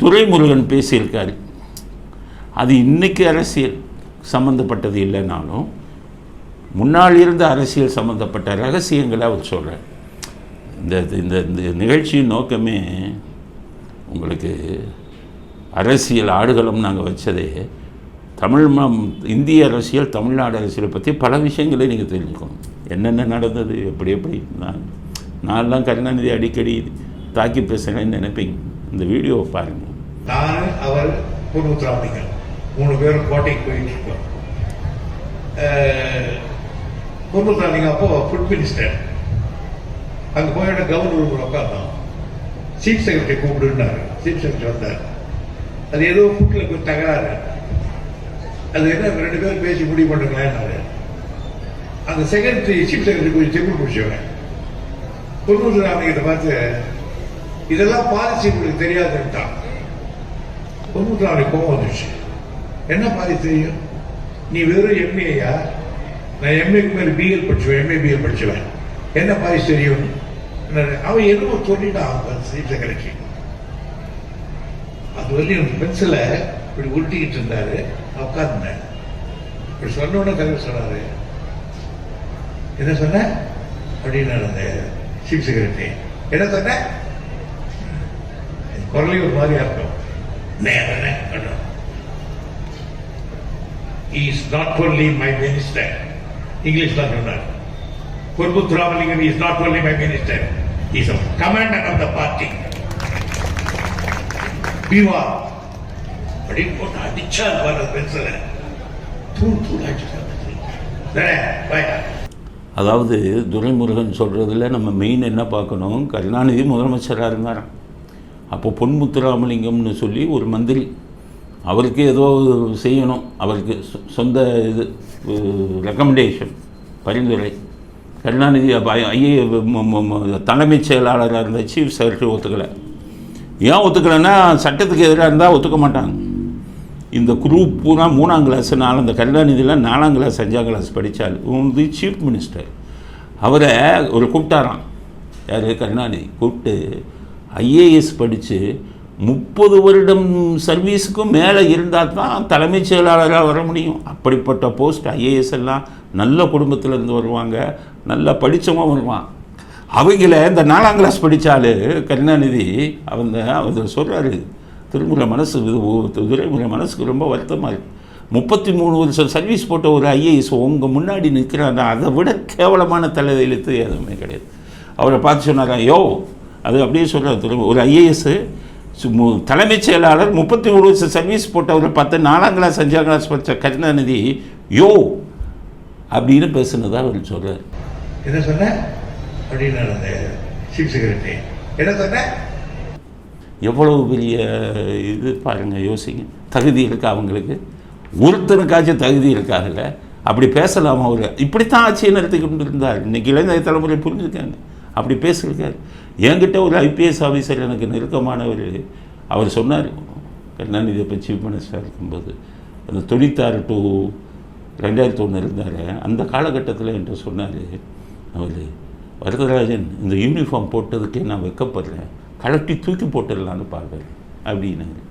துரைமுருகன் பேசியிருக்காரு. அது இன்னைக்கு அரசியல் சம்மந்தப்பட்டது இல்லைனாலும் முன்னால் இருந்த அரசியல் சம்மந்தப்பட்ட ரகசியங்களை அவர் சொல்கிறார் இந்த இந்த இந்த நிகழ்ச்சியின் நோக்கமே உங்களுக்கு அரசியல் ஆடுகளம் நாங்கள் வச்சதே தமிழ் ம இந்திய அரசியல் தமிழ்நாடு அரசியலை பற்றி பல விஷயங்களை நீங்கள் தெரிஞ்சுக்கணும். என்னென்ன நடந்தது எப்படி எப்படி நான் நான்லாம் கருணாநிதி அடிக்கடி தாக்கி பேசுகிறேன்னு நினைப்பீங்க. இந்த வீடியோவை பாருங்க. நான் அவர் பூர்வத்ராமிகள் மூணு பேரும் கோட்டைக்கு போயிட்டு இருக்கோம். பூர்வத்ராமிங்க அப்போ ஃபுட் மினிஸ்டர் அங்க போய் கவர்னர் உட்கார்ந்தோம் சீஃப் செக்ரட்டரி கூப்பிடுனாரு சீஃப் செக்ரட்டரி வந்தார். அது ஏதோ ஃபுட்ல கொஞ்சம் தகராறு. அது என்ன ரெண்டு பேரும் பேசி முடிவு பண்ணுங்களேன்னாரு அந்த செக்ரட்டரி சீஃப் செக்ரட்டரி கொஞ்சம் செக்குள் பிடிச்சவங்க பூர்வத்ராமிகிட்ட பார்த்து இதெல்லாம் பாலிசி உங்களுக்கு தெரியாதுன்ட்டான் தொண்ணூற்றி கோபம் வந்துச்சு என்ன மாதிரி தெரியும்? நீ வெறும் எம்ஏயா நான் எம்ஏக்கு மேல பிஎல் படிச்சுவேன் எம்ஏ பிஎல் படிச்சுவேன். என்ன மாதிரி தெரியும்? என்ன- அவன் என்னமோ சொல்லிட்டான் சீட்டை கிடைக்கி அது வரையும் பென்சிலை இப்படி உருட்டிக்கிட்டு இருந்தாரு. நான் உட்கார்ந்தேன். இப்படி சொன்ன உடனே தலைவர் சொன்னாரு. என்ன சொன்ன? அப்படின்னு அந்த சீஃப் செக்ரட்டரி என்ன சொன்ன? குரலையும் ஒரு மாதிரியா இருக்கும் is not only my minister English தான் சொன்னார். குர்புத் Ramalingam is not only my minister is commander of the party பிவா அப்படின்னு போட்டு அடிச்சா பாரு பென்சில தூள் தூள் அடிச்சு அதாவது துரைமுருகன் சொல்கிறதுல நம்ம மெயின் என்ன பார்க்கணும்? கருணாநிதி முதலமைச்சராக இருந்தாராம். அப்போ பொன்முத்துராமலிங்கம்னு சொல்லி ஒரு மந்திரி. அவருக்கு ஏதோ செய்யணும். அவருக்கு சொ- சொந்த இது ரெக்கமெண்டேஷன் பரிந்துரை. கருணாநிதி அப்போ ஐஏ தலைமைச் செயலாளராக இருந்த சீஃப் செக்ரட்டரி ஒத்துக்கலை. ஏன் ஒத்துக்கலைன்னா சட்டத்துக்கு எதிராக இருந்தால் ஒத்துக்க மாட்டாங்க. இந்த குரூப் பூரா மூணாம் கிளாஸ் நாலு இந்த கருணாநிதியில் நாலாம் கிளாஸ் அஞ்சாம் கிளாஸ் படித்தார் வந்து சீஃப் மினிஸ்டர் அவரை ஒரு கூப்பிட்டாராம். யார்? கருணாநிதி. கூப்பிட்டு ஐஏஎஸ் படித்து முப்பது வருடம் சர்வீஸுக்கும் மேலே இருந்தால் தான் தலைமைச் செயலாளராக வர முடியும். அப்படிப்பட்ட போஸ்ட் ஐஏஎஸ் எல்லாம் நல்ல குடும்பத்திலேருந்து வருவாங்க. நல்லா படித்தவங்க வருவான். அவங்கள இந்த நாலாம் கிளாஸ் படித்தாலு கருணாநிதி அவங்க அவர் சொல்கிறாரு திருமுறை மனசு இது துரைமுறை மனசுக்கு ரொம்ப வருத்தமாக இருக்குது முப்பத்தி மூணு வருஷம் சர்வீஸ் போட்ட ஒரு ஐஏஎஸ் உங்கள் முன்னாடி நிற்கிறாங்க அதை விட கேவலமான தலையெழுத்து எதுவுமே கிடையாது. அவரை பார்த்து சொன்னாரா யோ அது அப்படியே சொல்கிறார் ஒரு ஐஏஎஸ் தலைமைச் செயலாளர் முப்பத்தி மூணு வருஷம் சர்வீஸ் போட்டவர் பத்து நாலாம் கிளாஸ் அஞ்சாம் கிளாஸ் படித்த கருணாநிதி யோ அப்படின்னு பேசுனதா அவர் சொல்கிறார் என்ன சொன்ன? அப்படின்னு என்ன சொன்ன? எவ்வளவு பெரிய இது பாருங்க யோசிங்க. தகுதி இருக்கா அவங்களுக்கு? ஒருத்தனுக்காச்சும் தகுதி இருக்காதுல்ல அப்படி பேசலாமா அவர்? இப்படித்தான் ஆட்சியை நடத்தி கொண்டு இருந்தார் இன்னைக்கு இளைஞர் தலைமுறை புரிஞ்சுக்காங்க. அப்படி பேசியிருக்காரு என்கிட்ட ஒரு ஐபிஎஸ் ஆஃபீஸர் எனக்கு நெருக்கமானவர் அவர் சொன்னார் கருணாநிதி இப்போ சீஃப் மினிஸ்டர் இருக்கும்போது அந்த தொண்ணூத்தாறு டு ரெண்டாயிரத்தி ஒன்று இருந்தார். அந்த காலகட்டத்தில் என்கிட்ட சொன்னார் அவர் வரதராஜன் இந்த யூனிஃபார்ம் போட்டதுக்கே நான் வெக்கப்படுறேன். கலட்டி தூக்கி போட்டுடலான்னு பார்க்குறேன் அப்படின்னாரு.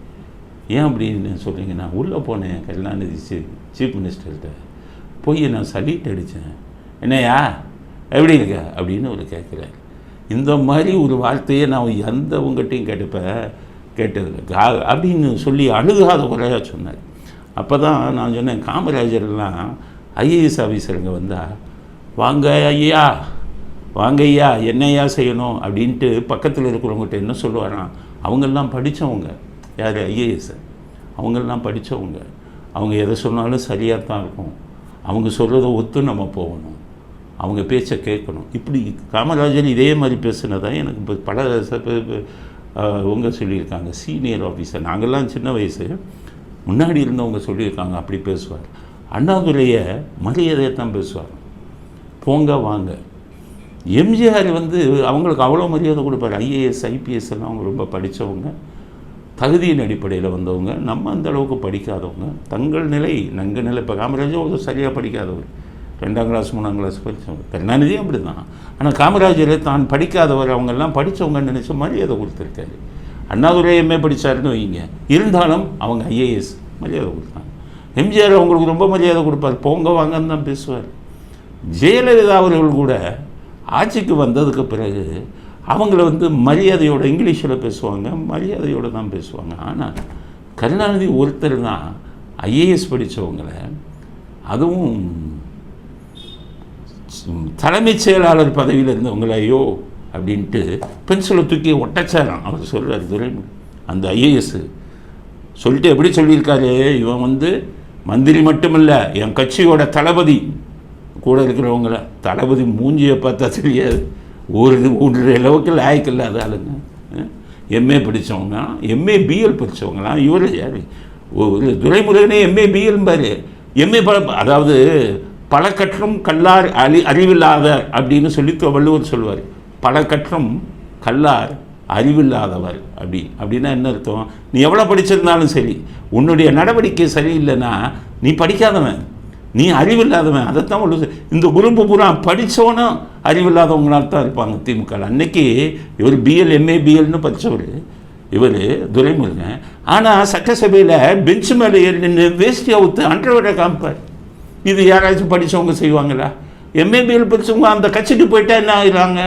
ஏன் அப்படின்னு சொல்கிறீங்க நான் உள்ளே போனேன் கருணாநிதி சீ சீஃப் மினிஸ்டர்கிட்ட போய் நான் சல்யூட் அடித்தேன். என்னையா எப்படி இருக்க அப்படின்னு அவர் கேட்குறாரு இந்த மாதிரி ஒரு வார்த்தையை நான் எந்தவங்ககிட்டையும் கேட்டுப்பேன் கேட்டதில்லை. கா- அப்படின்னு சொல்லி அழுகாத குறையாக சொன்னார். அப்போ தான் நான் சொன்னேன் காமராஜர்லாம் ஐஏஎஸ் ஆஃபீஸருங்க வந்தால் வாங்க ஐயா வாங்க ஐயா என்னையா செய்யணும்? அப்படின்ட்டு பக்கத்தில் இருக்கிறவங்ககிட்ட என்ன சொல்லுவாராம் அவங்கெல்லாம் படித்தவங்க யார்? ஐஏஎஸ். அவங்கெல்லாம் படித்தவங்க அவங்க எதை சொன்னாலும் சரியாக தான் இருக்கும். அவங்க சொல்கிறத ஒத்து நம்ம போகணும். அவங்க பேச்சை கேட்கணும். இப்படி காமராஜர் இதே மாதிரி பேசுனதான் எனக்கு இப்போ பல ச- அவங்க சொல்லியிருக்காங்க. சீனியர் ஆஃபீஸர் நாங்கள்லாம் சின்ன வயசு. முன்னாடி இருந்தவங்க சொல்லியிருக்காங்க அப்படி பேசுவார். அண்ணாதுரையை மரியாதையை தான் பேசுவார். போங்க வாங்க. எம்ஜிஆர் வந்து அவங்களுக்கு அவ்வளோ மரியாதை கொடுப்பார். ஐஏஎஸ் ஐபிஎஸ் எல்லாம் அவங்க ரொம்ப படித்தவங்க தகுதியின் அடிப்படையில் வந்தவங்க. நம்ம அந்த அளவுக்கு படிக்காதவங்க. தங்கள் நிலை நங்கள் நிலை. இப்போ காமராஜர் ஒரு சரியாக படிக்காதவர். ரெண்டாம் கிளாஸ் மூணாம் கிளாஸ் படித்தவங்க கருணாநிதியும் அப்படி தான் ஆனால் காமராஜர் தான் படிக்காதவர் அவங்கெல்லாம் படித்தவங்கன்னு நினச்ச மரியாதை கொடுத்துருக்காரு. அண்ணாதுரை எம்ஏ படித்தாருன்னு வைங்க. இருந்தாலும் அவங்க ஐஏஎஸ் மரியாதை கொடுத்தாங்க எம்ஜிஆர் அவங்களுக்கு ரொம்ப மரியாதை கொடுப்பார். போங்க வாங்கன்னு தான் பேசுவார். ஜெயலலிதா அவர்கள் கூட ஆட்சிக்கு வந்ததுக்கு பிறகு அவங்கள வந்து மரியாதையோட இங்கிலீஷில் பேசுவாங்க மரியாதையோடு தான் பேசுவாங்க. ஆனால் கருணாநிதி ஒருத்தர் தான் ஐஏஎஸ் படித்தவங்கள அதுவும் தலைமைச் செயலாளர் பதவியில் இருந்தவங்களையோ அப்படின்ட்டு பென்சிலை தூக்கி ஒட்டச்சாராம். அவர் சொல்கிறார் துரைமுருகன் அந்த ஐஏஎஸ் சொல்லிட்டு எப்படி சொல்லியிருக்காரு? இவன் வந்து மந்திரி மட்டுமில்ல என் கட்சியோட தளபதி. கூட இருக்கிறவங்கள தளபதி மூஞ்சியை பார்த்தா தெரியாது. ஒரு ஒன்று அளவுக்கு லாய்க்கு இல்லாத ஆளுங்க. எம்ஏ படித்தவங்க எம்ஏ பிஎல் படித்தவங்களாம் இவர் யார்? ஒரு துரைமுருகனே எம்ஏ பிஎல் பாரு. எம்ஏ ப அதாவது பல கற்றும் கல்லார் அறி அறிவில்லாத அப்படின்னு சொல்லி வள்ளுவர் சொல்லுவார். பல கற்றும் கல்லார் அறிவில்லாதவர் அப்படி. அப்படின்னா என்ன அர்த்தம்? நீ எவ்வளோ படிச்சிருந்தாலும் சரி உன்னுடைய நடவடிக்கை சரியில்லைன்னா நீ படிக்காதவன். நீ அறிவில்லாதவன். அதைத்தான் உள்ள இந்த குறும்பு பூரா படித்தவனும் அறிவில்லாதவங்களால் தான் இருப்பாங்க திமுக அன்னைக்கு இவர் பிஎல் எம்ஏ பிஎல்னு படித்தவர் இவர் துரைமுருகன். ஆனால் சட்டசபையில் பெஞ்ச் மேலே ஏறி நின்று வேஷ்டி அவுத்து அன்றவரை காமிப்பார். இது யாராச்சும் படித்தவங்க செய்வாங்களா? எம்ஏபிஎல் படித்தவங்க அந்த கட்சிக்கு போயிட்டா என்ன ஆகிறாங்க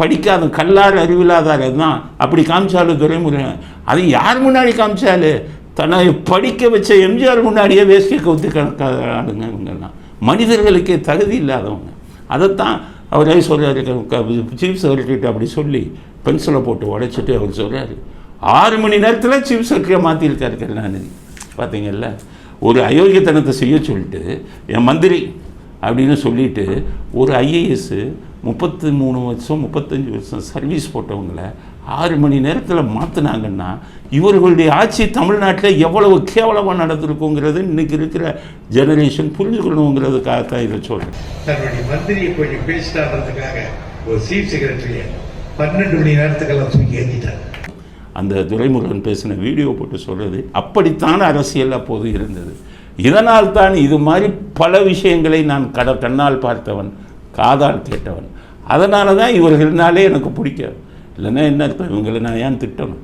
படிக்காத கல்லார் அறிவில்லாதார் தான் அப்படி காமிச்சாலும் துரைமுருகன். அது யார் முன்னாடி காமிச்சாலு? தன்னை படிக்க வச்ச எம்ஜிஆர் முன்னாடியே வேஸ்டியை கவுத்து கணக்காத இவங்கெல்லாம். மனிதர்களுக்கே தகுதி இல்லாதவங்க. அதைத்தான் அவரே சொல்கிறாரு சீஃப் செக்ரட்டரிட்ட அப்படி சொல்லி பென்சிலை போட்டு உடைச்சிட்டு அவர் சொல்கிறாரு ஆறு மணி நேரத்தில் சீஃப் செக்ரட்டரியை மாற்றிருக்காரு கருணாநிதி. பார்த்தீங்கல்ல ஒரு அயோக்கியத்தனத்தை செய்ய சொல்லிட்டு என் மந்திரி அப்படின்னு சொல்லிட்டு ஒரு ஐஏஎஸ் முப்பத்தி மூணு வருஷம் முப்பத்தஞ்சு வருஷம் சர்வீஸ் போட்டவங்களை ஆறு மணி நேரத்தில் மாற்றினாங்கன்னா இவர்களுடைய ஆட்சி தமிழ்நாட்டில் எவ்வளவு கேவலமாக நடந்திருக்குங்கிறது இன்னைக்கு இருக்கிற ஜெனரேஷன் புரிஞ்சுக்கணுங்கிறதுக்காக தான் இதை சொல்கிறேன் தன்னுடைய மந்திரியை கொஞ்சம் பேசிட்டான்றதுக்காக ஒரு சீஃப் செக்ரட்டரியை பன்னெண்டு மணி நேரத்துக்கெல்லாம் தூக்கி ஏற்றிட்டாங்க அந்த துரைமுருகன் பேசின வீடியோ போட்டு சொல்கிறது அப்படித்தான் அரசியல் அப்போது இருந்தது. இதனால் தான் இது மாதிரி பல விஷயங்களை நான் கட கண்ணால் பார்த்தவன் காதால் கேட்டவன். அதனால தான் இவர்கள்னாலே எனக்கு பிடிக்காது. இல்லைன்னா என்ன அர்த்தம்? இவங்களை நான் ஏன் திட்டணும்?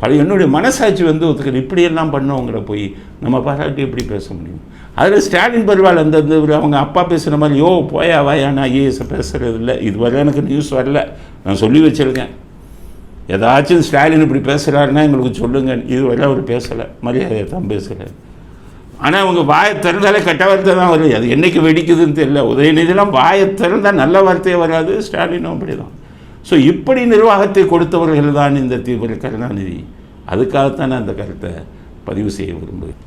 பழைய என்னுடைய மனசாட்சி வந்து ஒருத்தர் இப்படியெல்லாம் பண்ணவங்கள போய் நம்ம பாராட்டி எப்படி பேச முடியும்? அதில் ஸ்டாலின் பரவாயில்ல அந்த அந்த அவங்க அப்பா பேசுகிற மாதிரி யோ போயா வாயா நான் ஐஏஎஸ் பேசுகிறது இல்லை. இதுவரை எனக்கு நியூஸ் வரல. நான் சொல்லி வச்சுருக்கேன். ஏதாச்சும் ஸ்டாலின் இப்படி பேசுகிறாருன்னா எங்களுக்கு சொல்லுங்க. இதுவரை அவர் பேசலை. மரியாதையை தான் பேசுகிறார் ஆனால் அவங்க வாயை திறந்தாலே கெட்ட வார்த்தை தான் வருது அது என்றைக்கு வெடிக்குதுன்னு தெரியல. உதயநிதிலாம் வாயை திறந்தால் நல்ல வார்த்தையே வராது. ஸ்டாலினும் அப்படி தான் ஸோ இப்படி நிர்வாகத்தை கொடுத்தவர்கள் தான் இந்த தீவிர கருணாநிதி. அதுக்காகத்தான் நான் அந்த கருத்தை பதிவு செய்ய விரும்புகிறேன்.